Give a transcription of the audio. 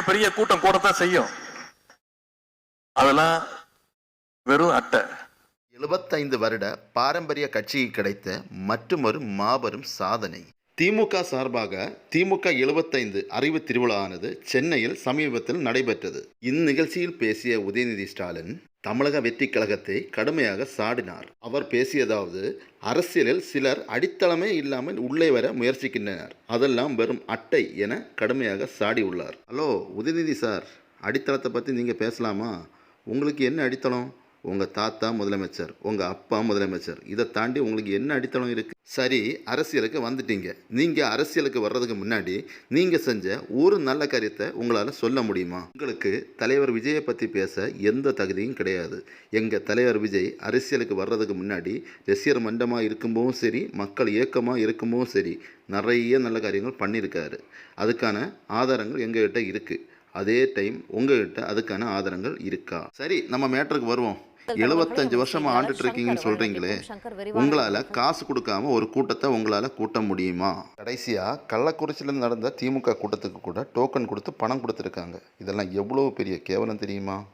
பெரிய கூட்டம் கூடத்தான் செய்யும். அதெல்லாம் வெறும் அட்டை. எழுபத்தைந்து வருட பாரம்பரிய கட்சிக்கு கிடைத்த மற்றுமொரு மாபெரும் சாதனை. திமுக சார்பாக திமுக எழுபத்தைந்து அறிவு திருவிழாவானது சென்னையில் சமீபத்தில் நடைபெற்றது. இந்நிகழ்ச்சியில் பேசிய உதயநிதி ஸ்டாலின் தமிழக வெற்றி கழகத்தை கடுமையாக சாடினார். அவர் பேசியதாவது அரசியலில் சிலர் அடித்தளமே இல்லாமல் உள்ளே வர முயற்சிக்கின்றனர். அதெல்லாம் வெறும் அட்டை என கடுமையாக சாடியுள்ளார் ஹலோ உதயநிதி சார் அடித்தளத்தை பற்றி நீங்கள் பேசலாமா? உங்களுக்கு என்ன அடித்தளம்? உங்கள் தாத்தா முதலமைச்சர் உங்கள் அப்பா முதலமைச்சர் இதை தாண்டி உங்களுக்கு என்ன அடித்தளம் இருக்குது சரி அரசியலுக்கு வந்துட்டீங்க. நீங்கள் அரசியலுக்கு வர்றதுக்கு முன்னாடி நீங்கள் செஞ்ச ஒரு நல்ல காரியத்தை உங்களால் சொல்ல முடியுமா? உங்களுக்கு தலைவர் விஜயை பற்றி பேச எந்த தகுதியும் கிடையாது. எங்கள் தலைவர் விஜய் அரசியலுக்கு வர்றதுக்கு முன்னாடி ரசிகர் மண்டமாக இருக்கும்போதும் சரி மக்கள் இயக்கமாக இருக்கும்போதும் சரி நிறைய நல்ல காரியங்கள் பண்ணியிருக்காரு. அதுக்கான ஆதாரங்கள் எங்ககிட்ட இருக்குது அதே டைம் உங்ககிட்ட அதுக்கான ஆதாரங்கள் இருக்கா? சரி நம்ம மேட்டருக்கு வருவோம். எழுபத்தஞ்சு வருஷமா ஆண்டுட்டு இருக்கீங்கன்னு சொல்றீங்களே உங்களால காசு கொடுக்காம ஒரு கூட்டத்தை உங்களால கூட்ட முடியுமா? கடைசியா கள்ளக்குறிச்சியில் நடந்த திமுக கூட்டத்துக்கு கூட டோக்கன் கொடுத்து பணம் கொடுத்துருக்காங்க. இதெல்லாம் எவ்வளவு பெரிய கேவலம் தெரியுமா?